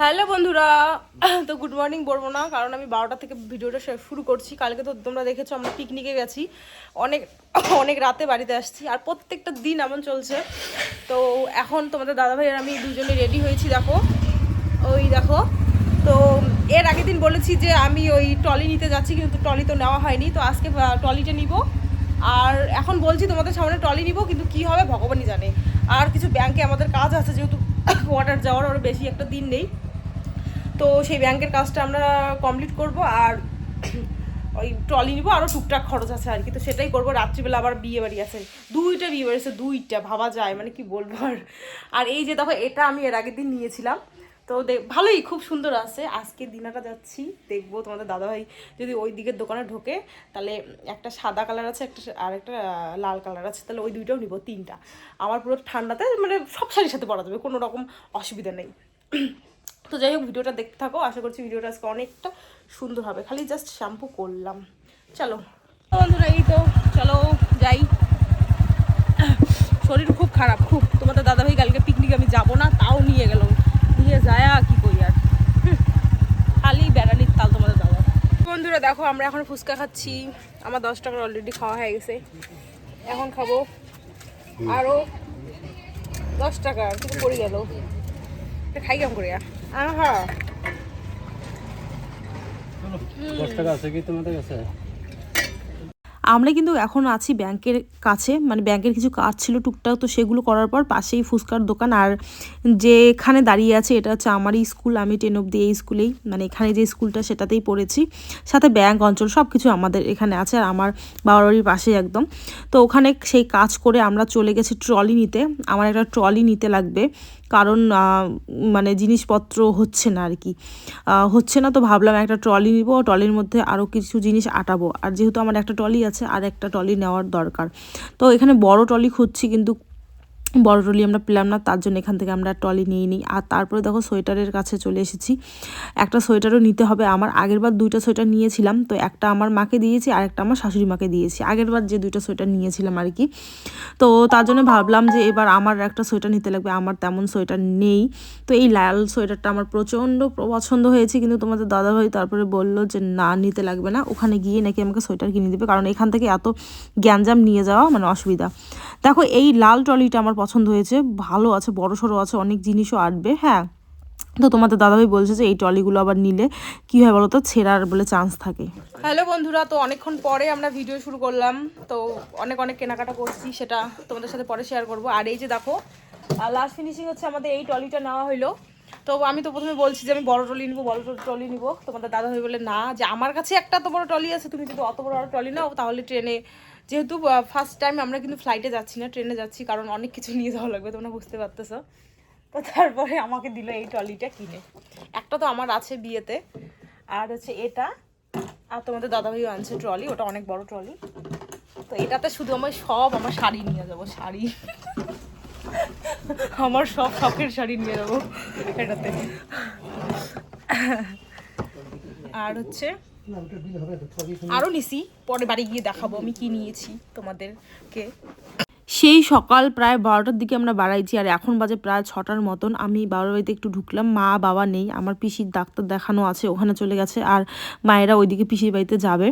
Hello বন্ধুরা তো good morning বলব না কারণ আমি বারোটা থেকে ভিডিওটা শুরু করছি। কালকে তো তোমরা দেখেছ আমরা পিকনিকে গেছি। অনেক অনেক রাতে বাড়িতে আসছি আর প্রত্যেকটা দিন এমন চলছে। তো এখন তোমাদের দাদাভাই আর আমি দুজনে রেডি হয়েছি দেখো। ওই দেখো তো এর আগের দিন বলেছি যে আমি ওই ট্রলি নিতে যাচ্ছি কিন্তু ট্রলি তো নেওয়া হয়নি তো আজকে আহ, ট্রলিটা নিব। আর এখন বলছি তোমাদের সামনে ট্রলি নিব কিন্তু কি হবে ভগবানই জানে। আর কিছু ব্যাংকে আমাদের কাজ আছে যেহেতু ওয়াটার যাওয়ার আরও বেশি একটা দিন নেই। তো সেই ব্যাংকের কাজটা আমরা কমপ্লিট করব আর ওই ট্রলি নিবো আরও টুকটাক খরচ আছে আর কি। তো সেটাই করব। রাত্রিবেলা আবার বিয়ে বাড়ি আছে। দুইটা বিয়ে বাড়ি আছে, দুইটা, ভাবা যায় মানে কি বলব আর। আর এই যে দেখো, এটা আমি এর আগের দিন নিয়েছিলাম। তো দেখ ভালোই, খুব সুন্দর আছে। আজকে দিনাটা যাচ্ছি, দেখব তোমাদের দাদাভাই যদি ওই দিকের দোকানে ঢোকে, তাহলে একটা সাদা কালার আছে, একটা আর একটা লাল কালার আছে, তাহলে ওই দুইটাও নিব, তিনটা। আমার পুরো ঠান্ডাতে মানে সব শাড়ির সাথে পরা যাবে, কোনো রকম অসুবিধা নেই। তো যাই হোক, ভিডিওটা দেখতে থাকো। আশা করছি ভিডিওটা আজকে অনেকটা সুন্দর হবে। খালি জাস্ট শ্যাম্পু করলাম। চলো। বন্ধুরা, এই তো, চলো যাই। শরীর খুব খারাপ, খুব। তোমাদের দাদাভাই কালকে পিকনিক আমি যাব না, তাও নিয়ে গেল। নিয়ে যায় আর কি করি আর। খালি বেড়ালির তাল তোমাদের দাদা বন্ধুরা, দেখো, আমরা এখন ফুচকা খাচ্ছি। আমার দশ টাকার অলরেডি খাওয়া হয়ে গেছে। এখন খাব আরও দশ টাকা কিছু পড়ে গেল। খাই কেমন করে আহা দশ টাকা আছে কি তোমাদের কাছে? আমরা কিন্তু এখন আছি ব্যাংকের কাছে মানে ব্যাংকের কিছু কাজ ছিল টুকটাক, তো সেগুলো করার পর পাশেই ফুচকার দোকান। আর যেখানে দাঁড়িয়ে আছে এটা হচ্ছে আমারই স্কুল, আমি টেন অব্দি এই স্কুলেই মানে এখানে যে স্কুলটা সেটাতেই পড়েছি। সাথে ব্যাংক অঞ্চল সব কিছু আমাদের এখানে আছে আর আমার বাবার বাড়ির পাশেই একদম। তো ওখানে সেই কাজ করে আমরা চলে গেছি ট্রলি নিতে। আমার একটা ট্রলি নিতে লাগবে, কারণ মানে জিনিসপত্র হচ্ছে না আর কি হচ্ছে না তো ভাবলাম একটা ট্রলি নিব, ট্রলির মধ্যে আরও কিছু জিনিস আটাবো। আর যেহেতু আমার একটা ট্রলি আছে আর একটা ট্রলি নেওয়ার দরকার। তো এখানে বড় ট্রলি খুঁজছি কিন্তু বড় ট্রলি আমরা পেলাম না, তার জন্য এখান থেকে আমরা ট্রলি নিয়ে নিই। আর তারপরে দেখো সোয়েটারের কাছে চলে এসেছি। একটা সোয়েটারও নিতে হবে। আমার আগেরবার দুইটা সোয়েটার নিয়েছিলাম। তো একটা আমার মাকে দিয়েছি আর একটা আমার শাশুড়ি মাকে দিয়েছি। আগেরবার যে দুইটা সোয়েটার নিয়েছিলাম আর কি। তো তার জন্য ভাবলাম যে এবার আমার একটা সোয়েটার নিতে লাগবে। আমার তেমন সোয়েটার নেই। তো এই লাল সোয়েটারটা আমার প্রচণ্ড পছন্দ হয়েছে। কিন্তু তোমাদের দাদাভাই তারপরে বলল যে, না, নিতে লাগবে না। ওখানে গিয়ে নাকি আমাকে সোয়েটার কিনে দেবে। কারণ এখান থেকে এত গ্যাঞ্জাম নিয়ে যাওয়া মানে অসুবিধা। দেখো এই লাল ট্রলিটা আমার পছন্দ হয়েছে, ভালো আছে বড় সড়ো আছে, অনেক জিনিসও আটবে হ্যাঁ। তো তোমাদের দাদাভাই বলছে যে, এই ট্রলিগুলো আবার নিলে কী হয় বলো তো ছেঁড়ার বলে চান্স থাকে। হ্যালো বন্ধুরা, তো অনেকক্ষণ পরে আমরা ভিডিও শুরু করলাম, তো অনেক অনেক কেনাকাটা করছি সেটা তোমাদের সাথে পরে শেয়ার করব। আর এই যে দেখো লাস্ট ফিনিশিং হচ্ছে আমাদের এই ট্রলিটা নেওয়া হলো তো আমি তো প্রথমে বলছি যে, আমি বড় ট্রলি নিবো, বড় ট্রলি নিবো। তোমাদের দাদা ভাই বলে না, যে আমার কাছে একটা তো বড় ট্রলি আছে, তুমি যদি অত বড় ট্রলি নাও, তাহলে ট্রেনে যেহেতু ফার্স্ট টাইম আমরা কিন্তু ফ্লাইটে যাচ্ছি না ট্রেনে যাচ্ছি, কারণ অনেক কিছু নিয়ে যাওয়া লাগবে, তোমরা বুঝতে পারতেছো। তো তারপরে আমাকে দিল এই ট্রলিটা কিনে। একটা তো আমার আছে বিয়েতে, আর হচ্ছে এটা, আর তোমাদের দাদাভাইও আনছে ট্রলি ওটা অনেক বড় ট্রলি তো এটাতে শুধু আমার সব আমার শাড়ি নিয়ে যাব, শাড়ি। আমার সব শখের শাড়ি নিয়ে যাব এটাতে। আর হচ্ছে আরও নিছি পরে বাড়ি গিয়ে দেখাবো আমি কি নিয়েছি তোমাদেরকে। সেই সকাল প্রায় বারোটার দিকে আমরা বাড়াইছি, আর এখন বাজে প্রায় ছটার মতন। আমি বাবার বাড়িতে একটু ঢুকলাম, মা বাবা নেই, আমার পিসির ডাক্তার দেখানো আছে, ওখানে চলে গেছে, আর মায়েরা ওইদিকে পিসির বাড়িতে যাবে,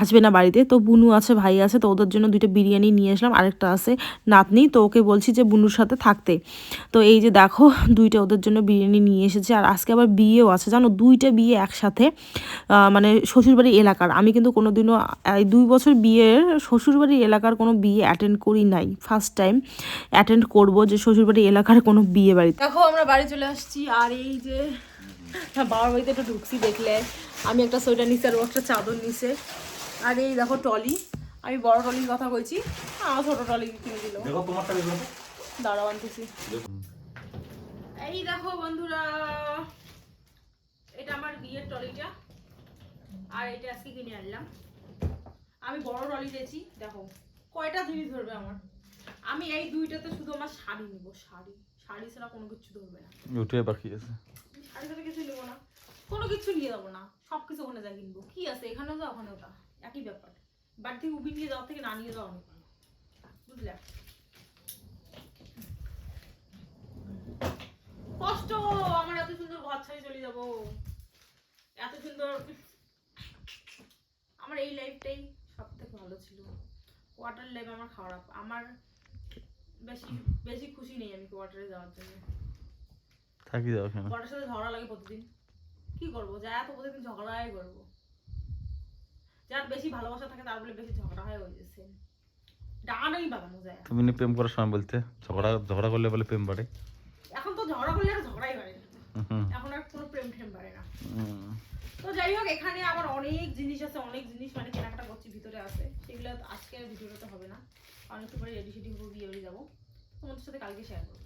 আসবে না বাড়িতে। তো বুনু আছে, ভাই আছে, তো ওদের জন্য দুইটা বিরিয়ানি নিয়ে আসলাম, আরেকটা আছে নাতনি, তো ওকে বলছি যে বুনুর সাথে থাকতে। তো এই যে দেখো, দুইটা ওদের জন্য বিরিয়ানি নিয়ে এসেছে, আর আজকে আবার বিয়েও আছে, জানো? দুইটা বিয়ে একসাথে মানে শ্বশুরবাড়ি এলাকার। আমি কিন্তু কোনোদিনও, এই দুই বছর বিয়ের শ্বশুরবাড়ি এলাকার কোনো বিয়ে অ্যাটেন্ড করি নাই। ফার্স্ট টাইম অ্যাটেন্ড করব যে শ্বশুরবাড়ি এলাকার কোনো বিয়ে বাড়িতে। দেখো আমরা বাড়ি চলে আসছি আর এই যে হ্যাঁ, বাবার বাড়িতে একটু ঢুকছি দেখলে। আমি একটা সোয়েটার নিছি আর ও একটা চাদর নিছে। আর এই দেখো টলি আমি বড় টলির কথা কইছি আমার ছোট টলি কিনে দিল। দাঁড়াও আনতেছি। এই দেখো বন্ধুরা এটা আমার বিয়ের টলিটা আর এটা আজকে কিনে আনলাম। আমি বড় টলি দিয়েছি দেখো। কয়টা জিনিস ধরবে আমার? আমি এই দুইটাতে শুধু আমার শাড়ি নিব শাড়ি। শাড়ি ছাড়া কোনো কিছু ধরবে না। উঠে বাকি আছে। শাড়ি ছাড়া কিছু নেব না। কোনো কিছু নিয়ে যাব না। সব কিছু ওখানে যা কিনবো। কি আছে? এখানেও যা ওখানেও তা একই ব্যাপার। বাড়ি থেকে উবি নিয়ে যাওয়ার থেকে না নিয়ে যাওয়া অনেক বুঝলে? কষ্ট! আমার এত সুন্দর ঘর ছাড়ি চলে যাব। এত সুন্দর আমার এই লাইফটাই সব থেকে ভালো ছিল। কোয়ার্টার লাইফ আমার খারাপ। আমার বেশি বেশি খুশি নেই আমি কোয়ার্টারে যাওয়ার জন্য। থাকি যাও কেন কোয়ার্টার সাথে ঝগড়া লাগে প্রতিদিন। কি করব? যা এত প্রতিদিন ঝগড়াই করব। যার বেশি ভালোবাসা থাকে তার বলে বেশি ঝগড়া হয় ওই যে ডাঙাডাঙি বাগানো যায়। তুমি নি প্রেম করার সময় বলতে ঝগড়া ঝগড়া করলে বলে প্রেম বাড়ে। এখন তো ঝগড়া করলে আর ঝগড়াই বাড়ে এখন আর কোনো প্রেম ঠেম বাড়ে না। তো যাই হোক এখানে আবার অনেক জিনিস আছে অনেক জিনিস মানে কেনাকাটা করছি ভিতরে আছে। সেগুলো আজকে আর ভিডিওতে হবে না। কারণ একটু পরে রেডি সেডি হব বিয়ে বাড়ি যাব। তোমাদের সাথে কালকে শেয়ার করব।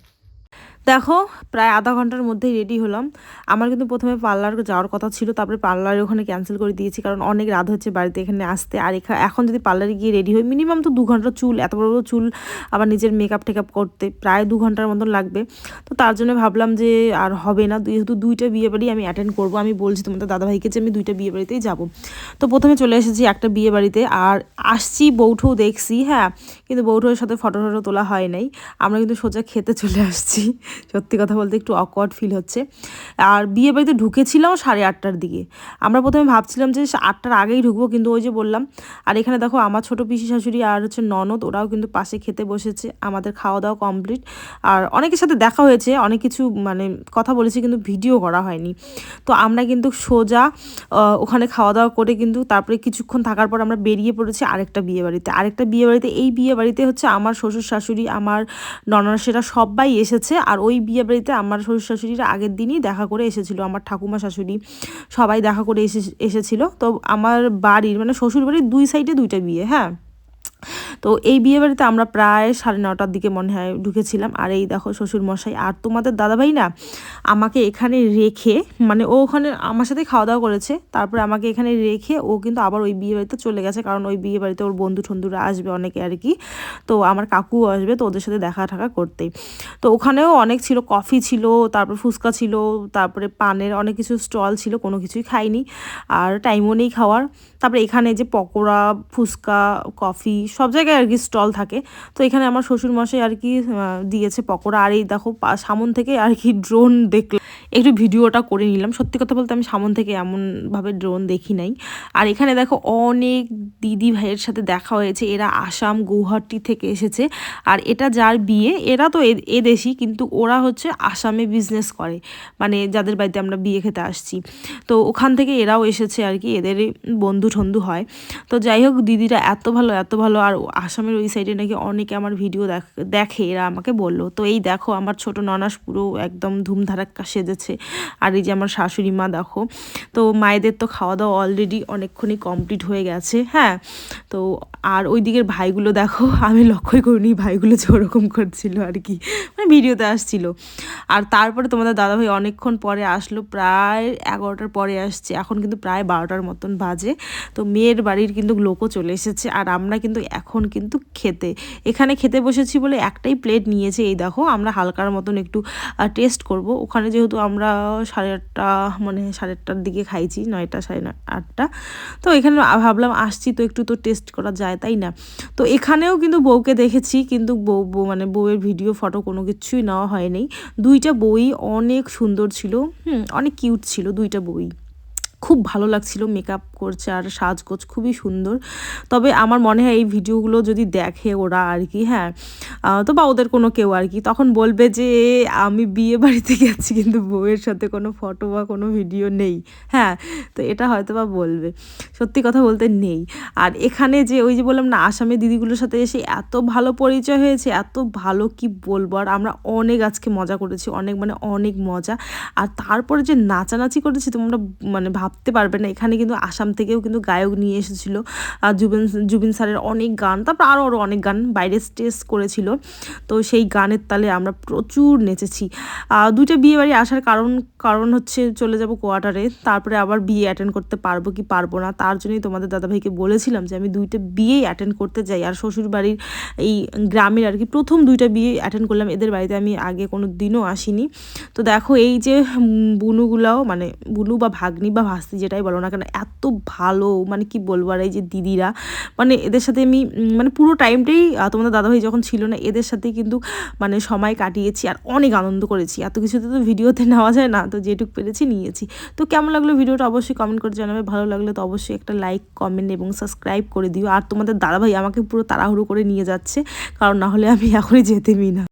দেখো, প্রায় আধা ঘণ্টার মধ্যেই রেডি হলাম। আমার কিন্তু প্রথমে পার্লার যাওয়ার কথা ছিল, তারপরে পার্লারে ওখানে ক্যান্সেল করে দিয়েছি, কারণ অনেক রাত হচ্ছে বাড়িতে এখানে আসতে। আর এখা- এখন যদি পার্লারে গিয়ে রেডি হই মিনিমাম তো দু ঘণ্টা চুল, এত বড় বড় চুল আবার নিজের মেকআপ টেকআপ করতে প্রায় দু ঘণ্টার মতন লাগবে। তো তার জন্য ভাবলাম যে আর হবে না, যেহেতু দুইটা বিয়ে বাড়ি আমি অ্যাটেন্ড করব। আমি বলছি তোমাদের দাদাভাইকে যে আমি দুইটা বিয়ে বাড়িতেই যাব। তো প্রথমে চলে এসেছি একটা বিয়ে বাড়িতে, আর আসছি বৌঠো দেখছি হ্যাঁ কিন্তু বৌঠোর সাথে ফটো টটো তোলা হয় নাই। আমরা কিন্তু সোজা খেতে চলে আসছি। সত্যি কথা বলতে একটু অকওয়ার্ড ফিল হচ্ছে। আর বিয়ে বাড়িতে ঢুকেছিলাম সাড়ে আটটার দিকে। আমরা প্রথমে ভাবছিলাম যে আটটার আগেই ঢুকবো, কিন্তু ওই যে বললাম, আর এখানে দেখো আমার ছোট পিসি শাশুড়ি আর হচ্ছে ননদ, ওরাও কিন্তু পাশে খেতে বসেছে, আমাদের খাওয়া দাওয়া কমপ্লিট আর অনেকের সাথে দেখা হয়েছে, অনেক কিছু মানে কথা বলেছি, কিন্তু ভিডিও করা হয়নি। তো আমরা কিন্তু সোজা ওখানে খাওয়া দাওয়া করে কিন্তু তারপরে কিছুক্ষণ থাকার পর আমরা বেরিয়ে পড়েছি আরেকটা বিয়ে বাড়িতে। আরেকটা বিয়ে বাড়িতে, এই বিয়ে বাড়িতে হচ্ছে আমার শ্বশুর শাশুড়ি, আমার ননসেরা সবাই এসেছে। আর ওই বিয়ে বাড়িতে আমার শ্বশুর শাশুড়িরা আগের দিনই দেখা করে এসেছিল, আমার ঠাকুমা শাশুড়ি সবাই দেখা করে এসে, এসেছিল। তো আমার বাড়ির মানে শ্বশুর বাড়ির দুই সাইডে দুইটা বিয়ে হ্যাঁ? তো এই বিয়ে বাড়িতে আমরা প্রায় সাড়ে নটার দিকে মনে হয় ঢুকেছিলাম। আর এই দেখো শ্বশুর মশাই আর তোমাদের দাদাভাই না আমাকে এখানে রেখে মানে ও ওখানে আমার সাথে খাওয়া দাওয়া করেছে। তারপরে আমাকে এখানে রেখে ও কিন্তু আবার ওই বিয়ে বাড়িতে চলে গেছে। কারণ ওই বিয়ে বাড়িতে ওর বন্ধু ঠন্ধুরা আসবে অনেকে আর কি। তো আমার কাকুও আসবে তো ওদের সাথে দেখা টাকা করতে। তো ওখানেও অনেক ছিল, কফি ছিল, তারপর ফুচকা ছিল, তারপরে পানের অনেক কিছু স্টল ছিল, কোনো কিছুই খাইনি। আর টাইমও নেই খাওয়ার। তারপরে এখানে যে পকোড়া, ফুচকা, কফি সব জায়গায় আর কি স্টল থাকে। তো এখানে আমার শ্বশুর মশাই আর কি দিয়েছে পকোড়া। আর এই দেখো সামন থেকে আর কি ড্রোন দেখলাম। একটু ভিডিওটা করে নিলাম। সত্যি কথা বলতে আমি সামন থেকে এমনভাবে ড্রোন দেখি নাই। আর এখানে দেখো, অনেক দিদি ভাইয়ের সাথে দেখা হয়েছে। এরা আসাম গৌহাটি থেকে এসেছে। আর এটা যার বিয়ে, এরা তো এ- এদেশি, কিন্তু ওরা হচ্ছে আসামে বিজনেস করে। মানে যাদের বাড়িতে আমরা বিয়ে খেতে আসছি। তো ওখান থেকে এরাও এসেছে আর কি এদের বন্ধু ঠন্ধু হয়। তো যাই হোক, দিদিরা এত ভালো এত ভালো। আর আসামের ওই সাইডে নাকি অনেকে আমার ভিডিও দেখ- এরা আমাকে বলল, তো এই দেখো, আমার ছোট ননাস পুরো একদম ধুমধারাক্কা সেজেছে। আর এই যে আমার শাশুড়ি মা দেখো, তো মায়েদের তো খাওয়া দাওয়া অলরেডি অনেকক্ষণই কমপ্লিট হয়ে গেছে হ্যাঁ? তো আর ওই দিকের ভাইগুলো দেখো, আমি লক্ষ্যই করিনি, ভাইগুলো যে ওরকম করছিল আর কি মানে ভিডিওতে আসছিল। আর তারপরে তোমাদের দাদাভাই অনেকক্ষণ পরে আসলো, প্রায় এগারোটার পরে আসছে, এখন কিন্তু প্রায় বারোটার মতন বাজে। তো মেয়ের বাড়ির কিন্তু লোকও চলে এসেছে, আর আমরা কিন্তু এখন কিন্তু খেতে। এখানে খেতে বসেছি বলে একটাই প্লেট নিয়েছে, এই দেখো, আমরা হালকার মতন একটু টেস্ট করব। ওখানে যেহেতু আমরা সাড়ে আটটা মানে সাড়ে আটটার দিকে খাইছি, নয়টা সাড়ে আটটা। তো এখানে ভাবলাম আসছি, তো একটু তো টেস্ট করা যায়, তাই না? তো এখানেও কিন্তু বউকে দেখেছি, কিন্তু বউ বউ মানে বউয়ের ভিডিও ফটো কোনো কিছুই নেওয়া হয়নি। দুইটা বই অনেক সুন্দর ছিল, হুম, অনেক কিউট ছিল দুইটা বই খুব ভালো লাগছিল মেকআপ করছে আর সাজগোজ খুবই সুন্দর। তবে আমার মনে হয় এই ভিডিওগুলো যদি দেখে ওরা আর কি হ্যাঁ তো বা ওদের কোনো কেউ আর কি, তখন বলবে যে, আমি বিয়ে বাড়িতে গেছি, কিন্তু বউয়ের সাথে কোনো ফটো বা কোনো ভিডিও নেই। হ্যাঁ তো এটা হয়তো বা বলবে। সত্যি কথা বলতে নেই। আর এখানে যে ওই যে বললাম না আসামের দিদিগুলোর সাথে এসে এত ভালো পরিচয় হয়েছে, এত ভালো কি বলব? আর আমরা অনেক আজকে মজা করেছি, অনেক মানে অনেক মজা। আর তারপরে যে নাচানাচি করেছি, তোমরা মানে ভাবতে পারবে না। এখানে কিন্তু আসাম থেকেও কিন্তু গায়ক নিয়ে এসেছিল। জুবিন জুবিন স্যারের অনেক গান, তারপর আরও আরও অনেক গান বাইরে স্টেজ করেছিল। তো সেই গানের তালে আমরা প্রচুর নেচেছি। দুইটা বিয়ে বাড়ি আসার কারণ কারণ হচ্ছে চলে যাব কোয়ার্টারে তারপরে আবার বিয়ে অ্যাটেন্ড করতে পারব কি পারব না, তার জন্যই তোমাদের দাদাভাইকে বলেছিলাম যে আমি দুইটা বিয়েই অ্যাটেন্ড করতে যাই। আর শ্বশুর বাড়ির এই গ্রামের আর কি প্রথম দুইটা বিয়ে অ্যাটেন্ড করলাম, এদের বাড়িতে আমি আগে কোনো দিনও আসিনি। তো দেখো এই যে বুনুগুলাও মানে বুনু বা ভাগ্নি বা ভাস্তি যেটাই বলো না কেন, এত ভালো মানে কি বলব, আর এই যে দিদিরা মানে এদের সাথে আমি মানে পুরো টাইমটাই তোমাদের দাদাভাই যখন ছিল না, এদের সাথেই কিন্তু মানে সময় কাটিয়েছি আর অনেক আনন্দ করেছি। এত কিছুতে তো ভিডিওতে নেওয়া যায় না, তো যেটুকু পেরেছি নিয়েছি। তো কেমন লাগল ভিডিওটা অবশ্যই কমেন্ট করে জানাবে, ভালো লাগলে তো অবশ্যই একটা লাইক কমেন্ট এবং সাবস্ক্রাইব করে দিও। আর তোমাদের দাদাভাই আমাকে পুরো তাড়াহুড়ো করে নিয়ে যাচ্ছে, কারণ না হলে আমি এখনই যেতেমই না।